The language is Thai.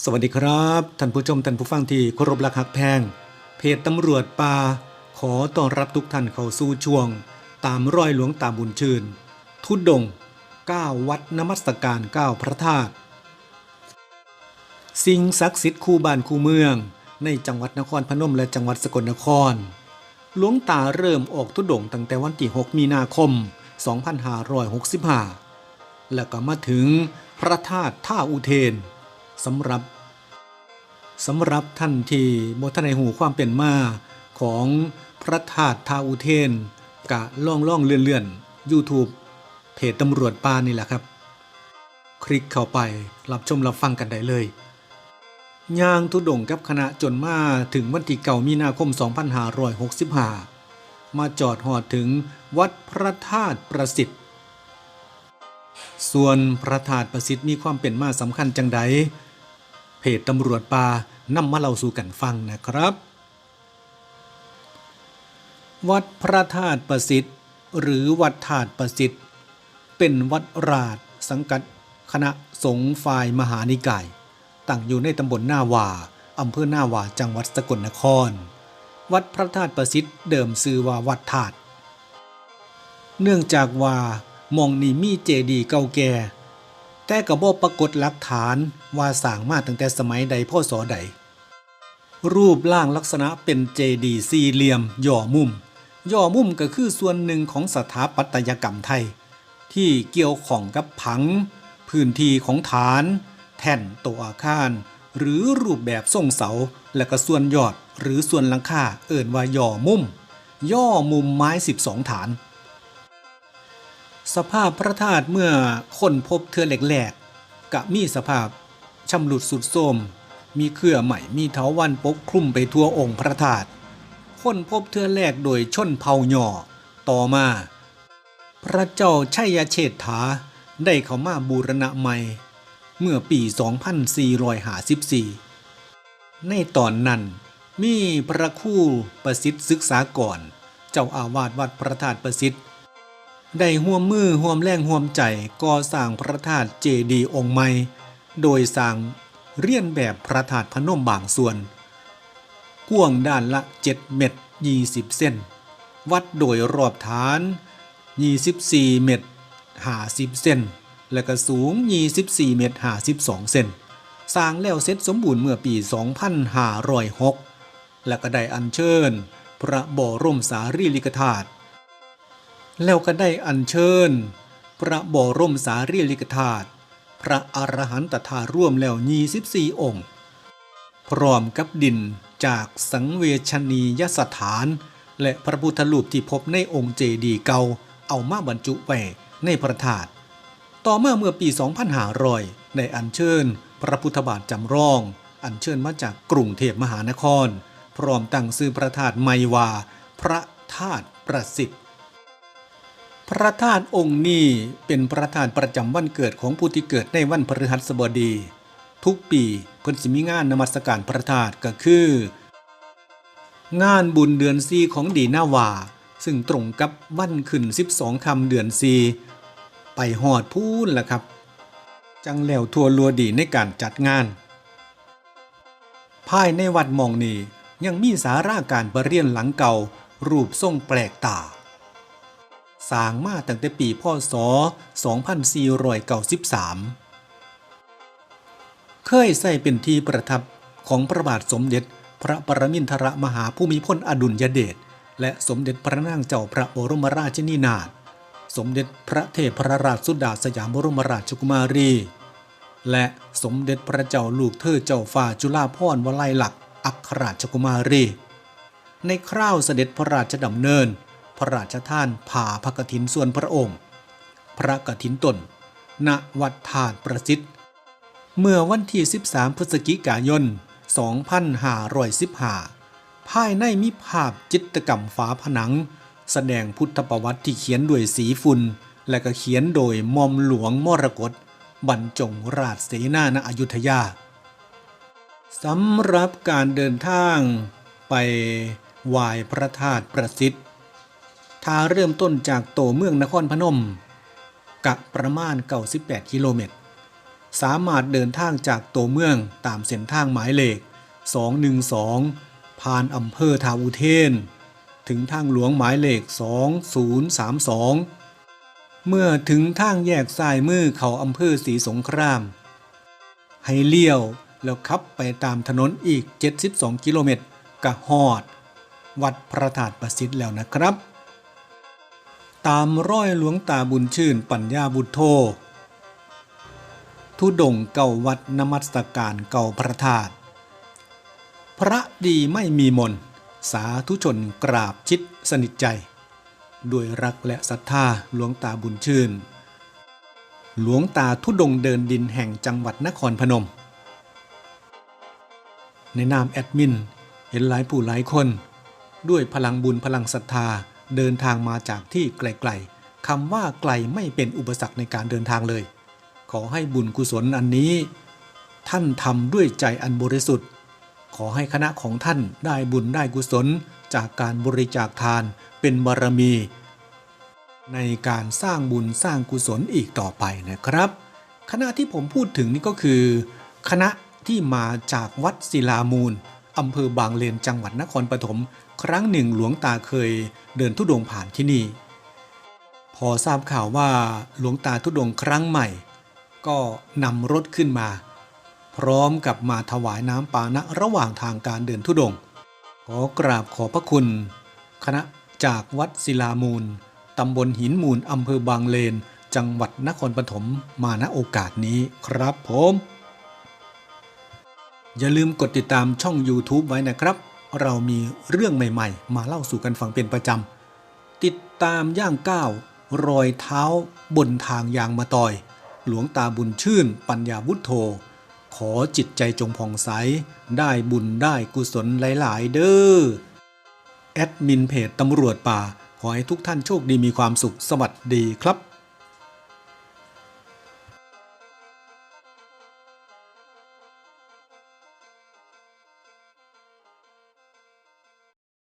สวัสดีครับท่านผู้ชมท่านผู้ฟังที่เคารพรักหักแพง เพจตำรวจป่าขอต้อนรับทุกท่านเข้าสู่ช่วง ตามรอยหลวงตาบุญชื่น ทุดดง9วัดนมัสการ9พระธาตุสิ่งศักดิ์สิทธิ์คู่บ้านคู่เมือง ในจังหวัดนครพนมและจังหวัดสกลนคร หลวงตาเริ่มออกทุดงตั้งแต่วันที่ 6 มีนาคม 2565 แล้วก็มาถึงพระธาตุท่าอุเทน สำหรับสำหรับท่านที่บ่ทันในหูความเป็นมาของพระธาตุทาอุเทน กะล่องล่องเลื่อนเลื่อนยูทูบเพจตำรวจปานี่แหละครับ คลิกเข้าไปรับชมรับฟังกันได้เลยย่างทุดงกับคณะจนมาถึงวันที่เก่ามีนาคม 2565 มาจอดหอดถึงวัดพระธาตุประสิทธิ์ ส่วนพระธาตุประสิทธิ์มีความเป็นมาสำคัญจังใด เพจตำรวจปานำมาเล่าสู่กันฟังนะครับ วัดพระธาตุประสิทธิ์ หรือวัดธาตุประสิทธิ์ เป็นวัดราชสังกัดคณะสงฆ์ฝ่ายมหานิกาย ตั้งอยู่ในตำบลหน้าวาอำเภอหน้าวาจังหวัดสกลนคร วัดพระธาตุประสิทธิ์เดิมชื่อว่าวัดธาตุเนื่องจากว่ามองนีมีเจดีย์เก่าแก่ แต่ก็บ่ปรากฏหลักฐานว่าสร้างมาตั้งแต่สมัยใดพ่อสอใด รูปร่างลักษณะเป็นเจดีย์สี่เหลี่ยม ย่อมุม ย่อมุมก็คือส่วนหนึ่งของสถาปัตยกรรมไทย ที่เกี่ยวข้องกับผัง พื้นที่ของฐาน แท่นตัวอาคาร หรือรูปแบบทรงเสา และก็ส่วนยอดหรือส่วนหลังคาเอิ่นว่าย่อมุม ย่อมุมไม้ 12 ฐาน สภาพพระธาตุเมื่อค้นพบเทือแหลกๆกะมีสภาพชำรุดสุดโทรมมีเครือใหม่มีเถาวันปกคลุมไปทั่วองค์พระธาตุค้นพบเทือแรกโดยชนเผ่าหย่อต่อมา พระเจ้าชัยเชษฐาได้เข้ามาบูรณะใหม่ เมื่อปี 2454 ในตอนนั้นมีพระคู่ประสิทธิ์ศึกษาก่อน เจ้าอาวาสวัดพระธาตุประสิทธิ์ ได้ห่วมมือห่วมแรงห่วมใจก่อสร้างพระธาตุเจดีย์องค์ใหม่ โดยสร้างเรียนแบบพระธาตุพนมบางส่วน กว้างด้านละ 7 เมตร 20 เส้น วัดโดยรอบฐาน 24 เมตร 50 เส้น และก็สูง 24 เมตร 52 เส้น สร้างแล้วเสร็จสมบูรณ์เมื่อปี 2506 และก็ได้อัญเชิญ พระบรมสารีริกธาตุ แล้วก็ได้อัญเชิญ พระบรมสารีริกธาตุพระอรหันตธาร่วมแล้ว24องค์ พร้อมกับดินจากสังเวชนียสถาน และพระพุทธรูปที่พบในองค์เจดีย์เก่าเอามาบรรจุไว้ในพระธาตุต่อมาเมื่อปี 2500ได้อัญเชิญ พระพุทธบาทจำลอง อัญเชิญมาจากกรุงเทพมหานคร พร้อมตั้งชื่อพระธาตุไมวา พระธาตุประสิทธิ์ พระธาตุองค์นี้เป็นพระธาตุประจำวันเกิดของผู้ที่เกิดในวันพฤหัสบดี ทุกปีเพิ่นสิมีงานนมัสการพระธาตุก็คือ งานบุญเดือนซีของดีนาวา ซึ่งตรงกับวันขึ้น 12คำเดือนซีไปหอดพูนล่ะครับ จังแล้วทัวรัวดีในการจัดงาน ภายในวัดมองนี้ยังมีสาราการประเรียนหลังเก่า รูปทรงแปลกตา สร้างมาตั้งแต่ปีพศ 2493 เคยใส่เป็นที่ประทับของพระบาทสมเด็จ พระปรมินทรมหาภูมิพลอดุลยเดชและสมเด็จพระนางเจ้าพระบรมราชินีนาถสมเด็จพระเทพรราชสุดาสยามบรมราชกุมารี และสมเด็จพระเจ้าลูกเธอเจ้าฟ้าจุฬาภรณ์วลัยลักอัครราชกุมารี ในคราวเสด็จพระราชดำเนิน ระราชทานผ่าพระกฐินส่วนพระองค์ พระกฐินตน ณ วัดธาตุประสิทธิ์ เมื่อวันที่ 13 พฤศจิกายน 2515 ภายในมีภาพจิตกรรมฝาผนัง แสดงพุทธประวัติที่เขียนด้วยสีฝุ่น และก็เขียนโดยมอมหลวงมรกตบรรจงราชเสนาณอยุธยาสำหรับการเดินทางไปไหว้พระธาตุประสิทธิ์ ถ้าเริ่มต้นจากโตเมืองนครพนม กะประมาณ98กิโลเมตร สามารถเดินทางจากโตเมืองตามเส้นทางหมายเลข 212 ผ่านอำเภอทาอุเทน ถึงทางหลวงหมายเลข 2032 เมื่อถึงทางแยกซ้ายมือเขาอำเภอศรีสงคราม ให้เลี้ยวแล้วขับไปตามถนนอีก 72 กิโลเมตรกะฮอด วัดพระธาตุประสิทธิ์แล้วนะครับ ตามร้อยหลวงตาบุญชื่นปัญญาบุตโธทุดงเก่าวัดนมัสการเก่าพระธาตุพระดีไม่มีมน สาธุชนกราบชิดสนิทใจ ด้วยรักและศรัทธาหลวงตาบุญชื่น หลวงตาทุดงเดินดินแห่งจังหวัดนครพนม ในนามแอดมิน เห็นหลายผู้หลายคน ด้วยพลังบุญพลังศรัทธา เดินทางมาจากที่ไกลๆคำว่าไกลไม่เป็นอุปสรรคในการเดินทางเลย ขอให้บุญกุศลอันนี้ ท่านทำด้วยใจอันบริสุทธิ์ ขอให้คณะของท่านได้บุญได้กุศลจากการบริจาคทานเป็นบารมี ในการสร้างบุญสร้างกุศลอีกต่อไปนะครับ คณะที่ผมพูดถึงนี่ก็คือ คณะที่มาจากวัดศิลามูลอำเภอบางเลนจังหวัดนครปฐม ครั้งหนึ่งหลวงตาเคยเดินทุดงผ่านที่นี่ พอทราบข่าวว่าหลวงตาทุดงครั้งใหม่ ก็นำรถขึ้นมา พร้อมกับมาถวายน้ำปานะระหว่างทางการเดินทุดง ขอกราบขอพระคุณ คณะจากวัดศิลามูลตำบลหินมูลอำเภอบางเลน จังหวัดนครปฐมมาณโอกาสนี้ครับผม อย่าลืมกดติดตามช่อง YouTube ไว้นะครับ เรามีเรื่องใหม่ๆ มาเล่าสู่กันฟังเป็นประจำ ติดตามย่างก้าวรอยเท้าบนทางยางมาตอย หลวงตาบุญชื่น ปัญญาวุฒโธ ขอจิตใจจงผ่องใส ได้บุญได้กุศลหลาย ๆ เด้อ แอดมินเพจตำรวจป่า ขอให้ทุกท่านโชคดีมีความสุขสวัสดีครับ